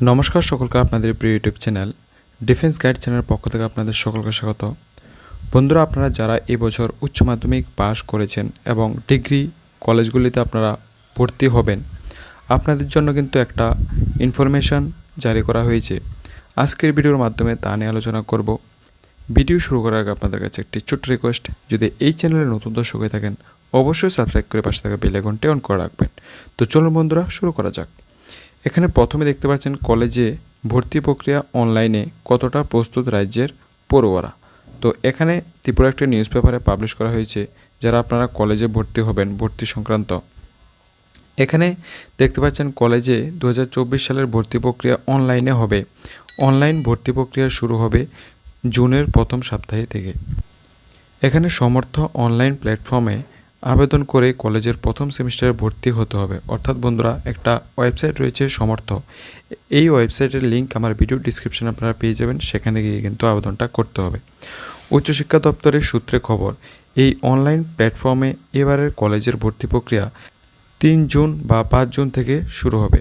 নমস্কার সকলকে আপনাদের প্রিয় ইউটিউব চ্যানেল ডিফেন্স গাইড চ্যানেলের পক্ষ থেকে আপনাদের সকলকে স্বাগত। বন্ধুরা, আপনারা যারা এবছর উচ্চ মাধ্যমিক পাশ করেছেন এবং ডিগ্রি কলেজগুলিতে আপনারা ভর্তি হবেন, আপনাদের জন্য কিন্তু একটা ইনফরমেশন জারি করা হয়েছে। আজকের ভিডিওর মাধ্যমে তা নিয়ে আলোচনা করব। ভিডিও শুরু করার আগে আপনাদের কাছে একটি ছোট্ট রিকোয়েস্ট যদি এই চ্যানেলে নতুন দর্শক হয়ে থাকেন, অবশ্যই সাবস্ক্রাইব করে পাশে থাকা বেল আইকনটি অন করে রাখবেন। তো চলুন বন্ধুরা, শুরু করা যাক। এখানে প্রথমে দেখতে পাচ্ছেন কলেজে ভর্তি প্রক্রিয়া অনলাইনে কতটা প্রস্তুত রাজ্যের পড়ুয়ারা। তো এখানে ত্রিপুরা একটি নিউজ পেপারে পাবলিশ করা হয়েছে, যারা আপনারা কলেজে ভর্তি হবেন, ভর্তি সংক্রান্ত। এখানে দেখতে পাচ্ছেন কলেজে দু হাজার চব্বিশ সালের ভর্তি প্রক্রিয়া অনলাইনে হবে। অনলাইন ভর্তি প্রক্রিয়া শুরু হবে জুনের প্রথম সপ্তাহে থেকে। এখানে সমর্থ অনলাইন প্ল্যাটফর্মে আবেদন করে কলেজের প্রথম সেমিস্টারে ভর্তি হতে হবে। অর্থাৎ বন্ধুরা, একটা ওয়েবসাইট রয়েছে সমর্থ। এই ওয়েবসাইটের লিঙ্ক আমার ভিডিও ডিসক্রিপশনে আপনারা পেয়ে যাবেন, সেখানে গিয়ে কিন্তু আবেদনটা করতে হবে। উচ্চশিক্ষা দপ্তরের সূত্রে খবর, এই অনলাইন প্ল্যাটফর্মে এবারের কলেজের ভর্তি প্রক্রিয়া তিন জুন বা পাঁচ জুন থেকে শুরু হবে।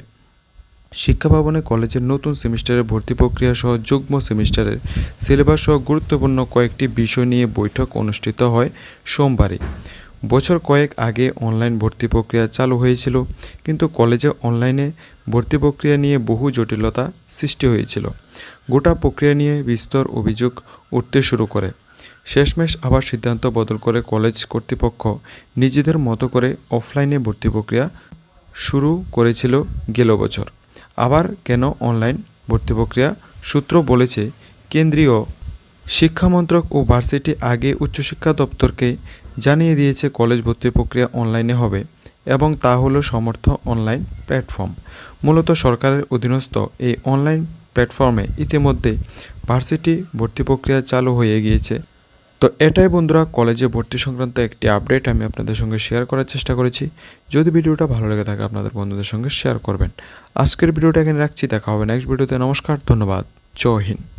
শিক্ষা ভবনে কলেজের নতুন সেমিস্টারের ভর্তি প্রক্রিয়া সহ যুগ্ম সেমিস্টারের সিলেবাস সহ গুরুত্বপূর্ণ কয়েকটি বিষয় নিয়ে বৈঠক অনুষ্ঠিত হয় সোমবারে। বছর কয়েক আগে অনলাইন ভর্তি প্রক্রিয়া চালু হয়েছিল, কিন্তু কলেজে অনলাইনে ভর্তি প্রক্রিয়া নিয়ে বহু জটিলতা সৃষ্টি হয়েছিল। গোটা প্রক্রিয়া নিয়ে বিস্তর অভিযোগ উঠতে শুরু করে। শেষমেশ আবার সিদ্ধান্ত বদল করে কলেজ কর্তৃপক্ষ নিজেদের মতো করে অফলাইনে ভর্তি প্রক্রিয়া শুরু করেছিল গেল বছর। আবার কেন অনলাইন ভর্তি প্রক্রিয়া সূত্র বলেছে, কেন্দ্রীয় শিক্ষামন্ত্রক ও ভার্সিটি আগে উচ্চশিক্ষা দপ্তরকে জানিয়ে দিয়েছে কলেজ ভর্তি প্রক্রিয়া অনলাইনে হবে এবং তা হলো সমর্থ অনলাইন প্ল্যাটফর্ম। মূলত সরকারের অধীনস্থ এই অনলাইন প্ল্যাটফর্মে ইতিমধ্যে ভার্সিটি ভর্তি প্রক্রিয়া চালু হয়ে গিয়েছে। তো এটাই বন্ধুরা, কলেজে ভর্তি সংক্রান্ত একটি আপডেট আমি আপনাদের সঙ্গে শেয়ার করার চেষ্টা করেছি। যদি ভিডিওটা ভালো লেগে থাকে, আপনাদের বন্ধুদের সঙ্গে শেয়ার করবেন। আজকের ভিডিওটা এখানে রাখছি, দেখা হবে নেক্সট ভিডিওতে। নমস্কার, ধন্যবাদ। জয় হিন্দ।